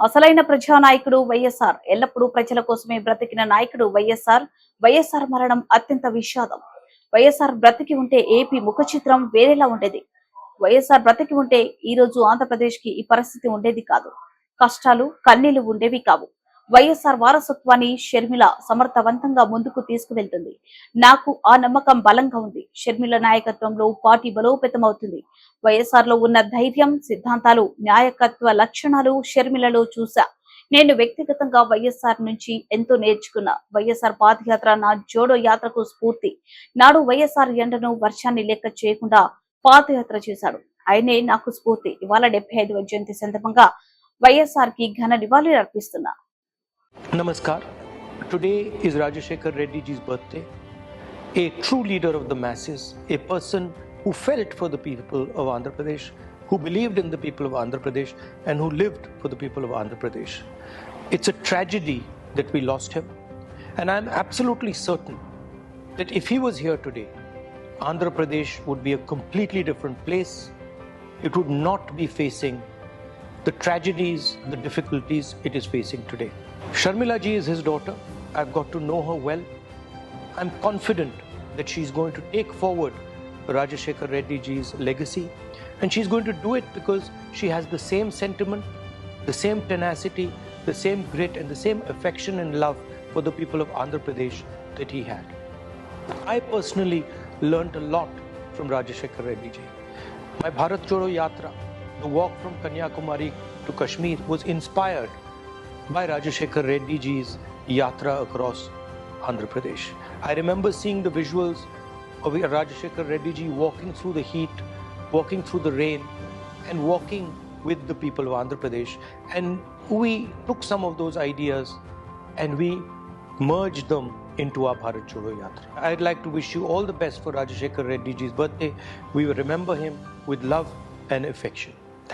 అసలైన ప్రజానాయకుడు వైఎస్ఆర్. ఎల్లప్పుడూ ప్రజల కోసమే బ్రతికిన నాయకుడు వైఎస్ఆర్. వైఎస్ఆర్ మరణం అత్యంత విషాదం. వైఎస్ఆర్ బ్రతికి ఉంటే ఏపీ ముఖ చిత్రం వేరేలా ఉండేది. వైఎస్ఆర్ బ్రతికి ఉంటే ఈ రోజు ఆంధ్రప్రదేశ్కి ఈ పరిస్థితి ఉండేది కాదు. కష్టాలు కన్నీళ్ళు ఉండేవి కావు. వైఎస్ఆర్ వారసత్వాన్ని షర్మిల సమర్థవంతంగా ముందుకు తీసుకువెళ్తుంది. నాకు ఆ నమ్మకం బలంగా ఉంది. షర్మిల నాయకత్వంలో పార్టీ బలోపేతం అవుతుంది వైఎస్ఆర్లో ఉన్న ధైర్యం సిద్ధాంతాలు నాయకత్వ లక్షణాలు షర్మిలలో చూసా నేను వ్యక్తిగతంగా వైఎస్ఆర్ నుంచి ఎంతో నేర్చుకున్నా. వైఎస్ఆర్ పాదయాత్ర నా జోడో యాత్రకు స్ఫూర్తి. నాడు వైఎస్ఆర్ ఎండను వర్షాన్ని లెక్క చేయకుండా పాదయాత్ర చేశాడు. ఆయనే నాకు స్ఫూర్తి. ఇవాళ డెబ్బై ఐదవ జయంతి సందర్భంగా వైఎస్ఆర్కి ఘన నివాళులు అర్పిస్తున్నా. Namaskar. Today is Rajashekar Reddy ji's birthday. A true leader of the masses, a person who felt for the people of Andhra Pradesh, who believed in the people of Andhra Pradesh, and who lived for the people of Andhra Pradesh. It's a tragedy that we lost him, and I'm absolutely certain that if he was here today, Andhra Pradesh would be a completely different place. It would not be facing the tragedies, the difficulties it is facing today. Sharmila ji is his daughter. I've got to know her well. I'm confident that she's going to take forward Rajashekar Reddy ji's legacy. And she's going to do it because she has the same sentiment, the same tenacity, the same grit, and the same affection and love for the people of Andhra Pradesh that he had. I personally learnt a lot from Rajashekar Reddy ji. My Bharat Jodo Yatra, the walk from Kanyakumari to Kashmir, was inspired by Rajashekar Reddy ji's yatra across Andhra Pradesh. I remember seeing the visuals of Rajashekar Reddy ji walking through the heat, walking through the rain, and walking with the people of Andhra Pradesh. And we took some of those ideas and we merged them into our Bharat Jodo Yatra. I'd like to wish you all the best for Rajashekar Reddy ji's birthday. We will remember him with love and affection.